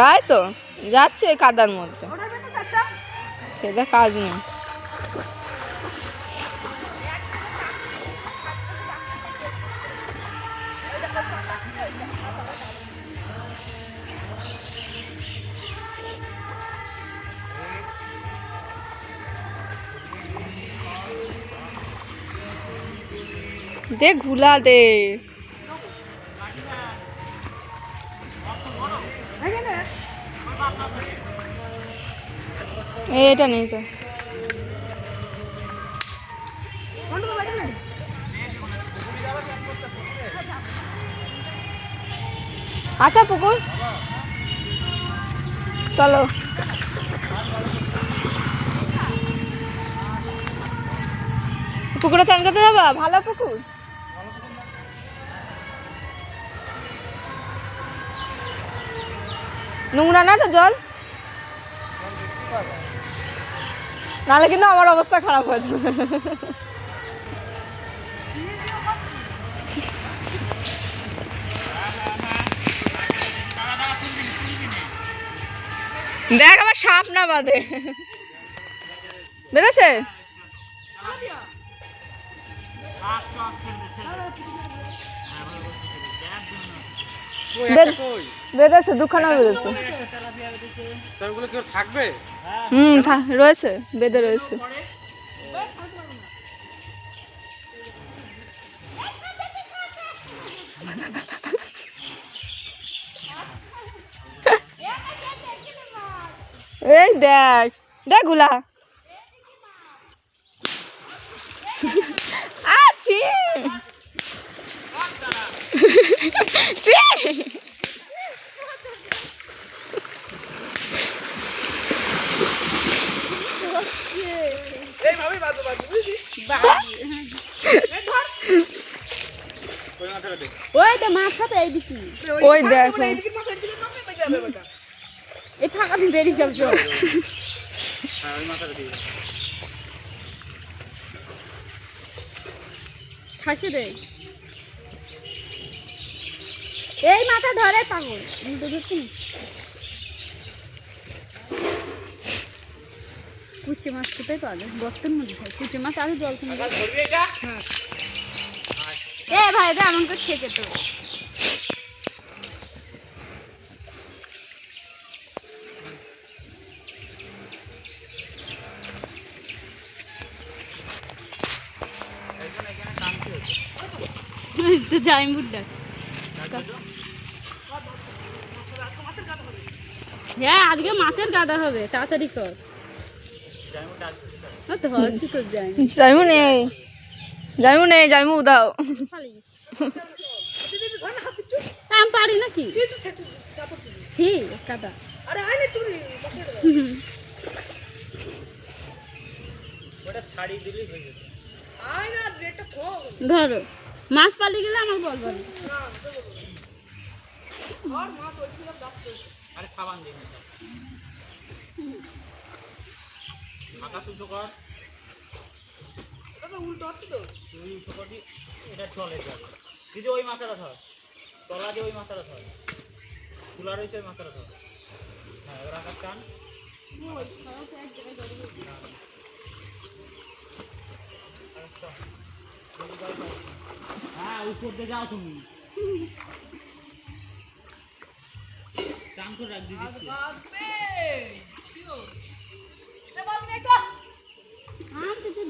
তাই তো যাচ্ছে ওই কাদার মধ্যে। সেটা কাজ নেই। দে ঘুলা দে। এটা নেই তো। আচ্ছা পুকুর। চলো। পুকুরে চান করতে যাবা? ভালো পুকুর? নোংরা না তো জল? নাহলে কিন্তু আমার অবস্থা খারাপ হয়ে যাবে। দেখ আবার সাপ না বাঁধে। বেড়েছে বেঁধেছে দুখানা বেঁধেছে। থাকবে? হুম রয়েছে বেঁধে রয়েছে। এই দেখ দেখগুলা। আছি ছি ওই মাথাটা দে ওই তো মাছ খাতে এই ওই দেখো। ফাঁকা বেরিয়ে চল মাথা ধরে পাগল। উল্টো ধরছি না। কুচে মাছ কোথায় পাওয়া যায়? বস্তার মধ্যে হয়। কুচে মাছ আরও জল কিনে ধরবি এটা? এ ভাই এটা এমন করে ছেকে তো। তো যাই বুড্ডা হ্যাঁ আজকে মাছের গাদা হবে। তাড়াতাড়ি কর। জাইমু নেই জাইমু নেই জাইমু দাও আমি পারি নাকি ছি কাদা ওটা দিলেই হয়ে ধরো। মাছ পালিয়ে গেলে আমার বল বল। আরে সাবান দিন আকাশ উঁচু কর তুই উঁচু করবি এটা চলে যাবে। দিদি ওই মাথাটা ধর তলা দিয়ে ওই মাথাটা ধর। খোলা রয়েছে ওই মাথাটা ধর। হ্যাঁ এবার আকাশ টান। হ্যাঁ উপর দিয়ে যাও তুমি। টান করে রাখ দিদি আম কিছু ধরবি তো আগে দিদি আর বেশি ছাড়িস না আর ছাড়বি না চল যাচ্ছে তো নিচেরটা এবার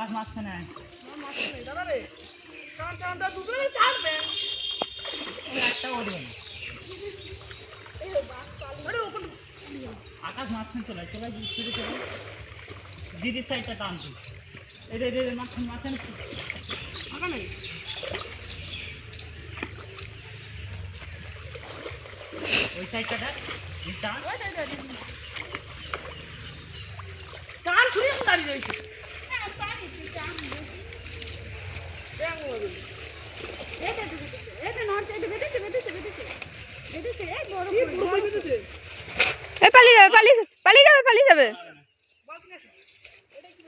আকাশ মাঝখানে আয়। ওই একটা উঠবে না। আকাশ মাঝখানে চলে চলে ফিরে চলে দিদির সাইডটা টান তুই রে রে রে, মাঝখানে মাঝখানে। ওই সাইডটা এই টান। এটা নড়ছে এটা পালিয়ে যাবে পালিয়ে পালিয়ে যাবে পালিয়ে যাবে।